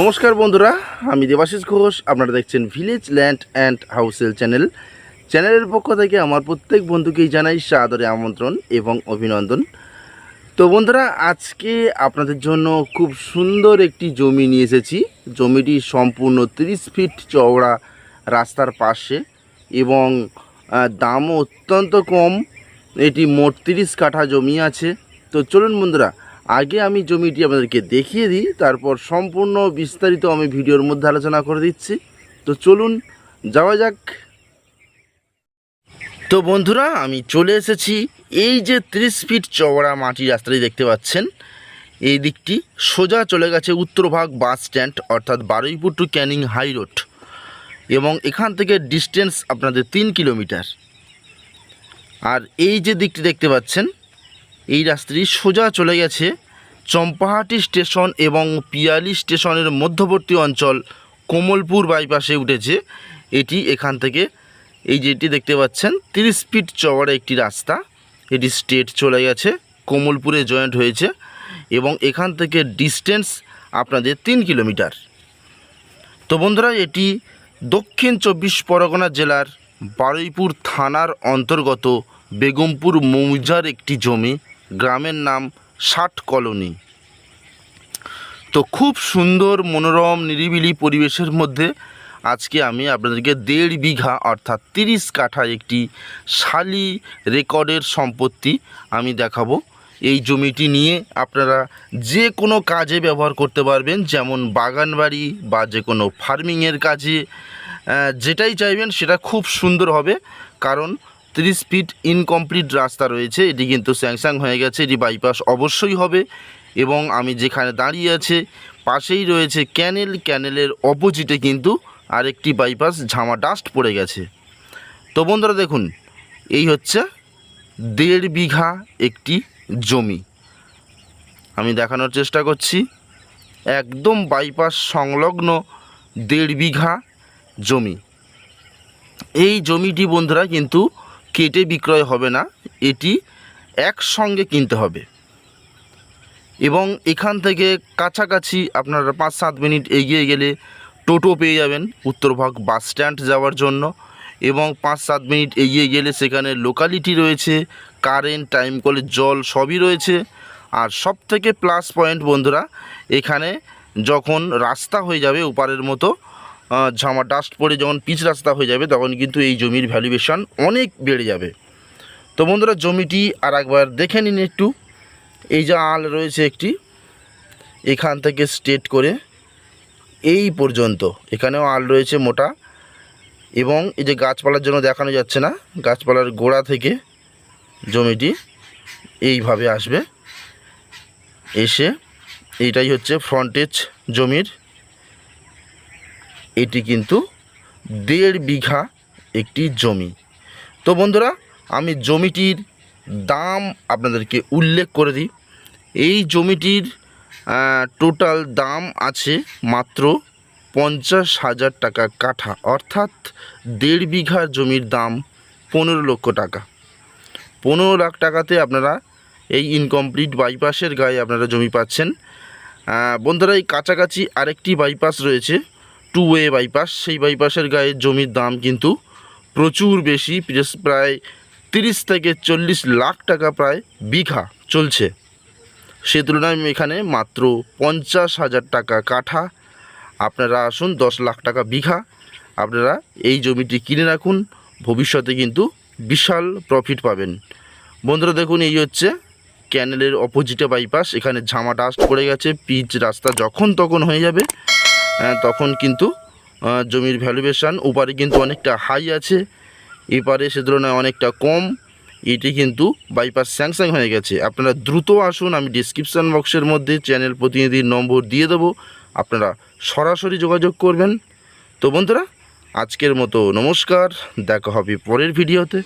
নমস্কার বন্ধুরা, আমি দেবাশিস ঘোষ, আপনারা দেখছেন ভিলেজ ল্যান্ড অ্যান্ড হাউসেল চ্যানেল চ্যানেলের পক্ষ থেকে আমার প্রত্যেক বন্ধুকেই জানাই সাদরে আমন্ত্রণ এবং অভিনন্দন। তো বন্ধুরা, আজকে আপনাদের জন্য খুব সুন্দর একটি জমি নিয়ে এসেছি। জমিটি সম্পূর্ণ তিরিশ ফিট চওড়া রাস্তার পাশে এবং দামও অত্যন্ত কম। এটি মোট তিরিশ কাঠা জমি আছে। তো চলুন বন্ধুরা আগে আমি জমিটি আপনাদেরকে দেখিয়ে দিই, তারপর সম্পূর্ণ বিস্তারিত আমি ভিডিওর মধ্যে আলোচনা করে দিচ্ছি। তো চলুন, যাওয়া যাক। তো বন্ধুরা, আমি চলে এসেছি এই যে ত্রিশ ফিট চওড়া মাটি রাস্তাটি দেখতে পাচ্ছেন। এই দিকটি সোজা চলে গেছে উত্তরভাগ বাস স্ট্যান্ড, অর্থাৎ Baruipur to Canning high road. এবং এখান থেকে ডিস্টেন্স আপনাদের তিন কিলোমিটার। আর এই যে দিকটি দেখতে পাচ্ছেন এই রাস্তাটি সোজা চলে গেছে চম্পাহাটি স্টেশন এবং পিয়ালি স্টেশনের মধ্যবর্তী অঞ্চল কোমলপুর বাইপাসে উঠেছে। এটি এখান থেকে এই যেটি দেখতে পাচ্ছেন, তিরিশ ফিট চওড়া একটি রাস্তা। এটি স্টেট চলে গেছে, কোমলপুরে জয়েন্ট হয়েছে এবং এখান থেকে ডিস্টেন্স আপনাদের তিন কিলোমিটার। তো বন্ধুরা, এটি দক্ষিণ চব্বিশ পরগনা জেলার বারুইপুর থানার অন্তর্গত বেগমপুর মৌজার একটি জমি। গ্রামের নাম ষাট কলোনি। তো খুব সুন্দর, মনোরম, নিরিবিলি পরিবেশের মধ্যে আজকে আমি আপনাদেরকে দেড় বিঘা অর্থাৎ তিরিশ কাঠা একটি শালি রেকর্ডের সম্পত্তি আমি দেখাবো। এই জমিটি নিয়ে আপনারা যে কোনো কাজে ব্যবহার করতে পারবেন, যেমন বাগান বাড়ি বা যে কোনো ফার্মিংয়ের কাজে। যেটাই চাইবেন সেটা খুব সুন্দর হবে, কারণ তিরিশ ফিট ইনকমপ্লিট রাস্তা রয়েছে। এটি কিন্তু স্যাংসাং হয়ে গেছে, এটি বাইপাস অবশ্যই হবে। এবং আমি যেখানে দাঁড়িয়ে আছে, পাশেই রয়েছে ক্যানেল ক্যানেলের অপোজিটে কিন্তু আরেকটি বাইপাস ঝামা ডাস্ট পড়ে গেছে। তো বন্ধুরা দেখুন, এই হচ্ছে দেড় বিঘা একটি জমি। আমি দেখানোর চেষ্টা করছি, একদম বাইপাস সংলগ্ন দেড় বিঘা জমি। এই জমিটি বন্ধুরা কিন্তু কেটে বিক্রয় হবে না, এটি একসঙ্গে কিনতে হবে। এবং এখান থেকে কাছাকাছি আপনারা পাঁচ সাত মিনিট এগিয়ে গেলে টোটো পেয়ে যাবেন উত্তরভাগ বাস স্ট্যান্ড যাওয়ার জন্য এবং পাঁচ সাত মিনিট এগিয়ে গেলে সেখানে লোকালিটি রয়েছে কারেন্ট টাইম কলের জল সবই রয়েছে। আর সব থেকে প্লাস পয়েন্ট বন্ধুরা, এখানে যখন রাস্তা হয়ে যাবে উপারের মতো ঝামা ডাস্ট পড়ে যখন পিচ রাস্তা হয়ে যাবে, তখন কিন্তু এই জমির ভ্যালুয়েশন অনেক বেড়ে যাবে। তো বন্ধুরা, জমিটি আর একবার দেখে নিন একটু। এই যে আল রয়েছে একটি, এখান থেকে স্টেট করে এই পর্যন্ত। এখানেও আল রয়েছে মোটা। এবং এই যে গাছপালার জন্য দেখানো যাচ্ছে না, গাছপালার গোড়া থেকে জমিটি এইভাবে আসবে। এসে এইটাই হচ্ছে ফ্রন্টেজ জমির এটি কিন্তু দেড় বিঘা একটি জমি। তো বন্ধুরা, আমি জমিটির দাম আপনাদেরকে উল্লেখ করে দিই। এই জমিটির টোটাল দাম আছে মাত্র পঞ্চাশ হাজার টাকা কাঠা, অর্থাৎ দেড় বিঘা জমির দাম পনেরো লক্ষ টাকা। পনেরো লাখ টাকাতে আপনারা এই ইনকমপ্লিট বাইপাসের গায়ে আপনারা জমি পাচ্ছেন। বন্ধুরা, এই কাছাকাছি আরেকটি বাইপাস রয়েছে। টু ওয়ে বাইপাস সেই বাইপাসের গায়ে জমির দাম কিন্তু প্রচুর বেশি, প্রায় তিরিশ থেকে চল্লিশ লাখ টাকা প্রায় বিঘা চলছে। সে তুলনায় এখানে মাত্র পঞ্চাশ হাজার টাকা কাঠা। আপনারা আসুন, দশ লাখ টাকা বিঘা। আপনারা এই জমিটি কিনে রাখুন, ভবিষ্যতে কিন্তু বিশাল প্রফিট পাবেন। বন্ধুরা দেখুন, এই হচ্ছে ক্যানেলের অপোজিটে বাইপাস এখানে ঝামা ডাস্ট পড়ে গেছে, পিচ রাস্তা যখন তখন হয়ে যাবে। তখন কিন্তু জমির ভ্যালুয়েশান ওপারে কিন্তু অনেকটা হাই আছে। এপারে সে তুলনায় অনেকটা কম। এটি কিন্তু বাইপাস স্যাংসাং হয়ে গেছে। আপনারা দ্রুত আসুন, আমি ডিসক্রিপশান বক্সের মধ্যে চ্যানেল প্রতিনিধির নম্বর দিয়ে দেবো। আপনারা সরাসরি যোগাযোগ করবেন। তো বন্ধুরা, আজকের মতো নমস্কার। দেখা হবে পরের ভিডিওতে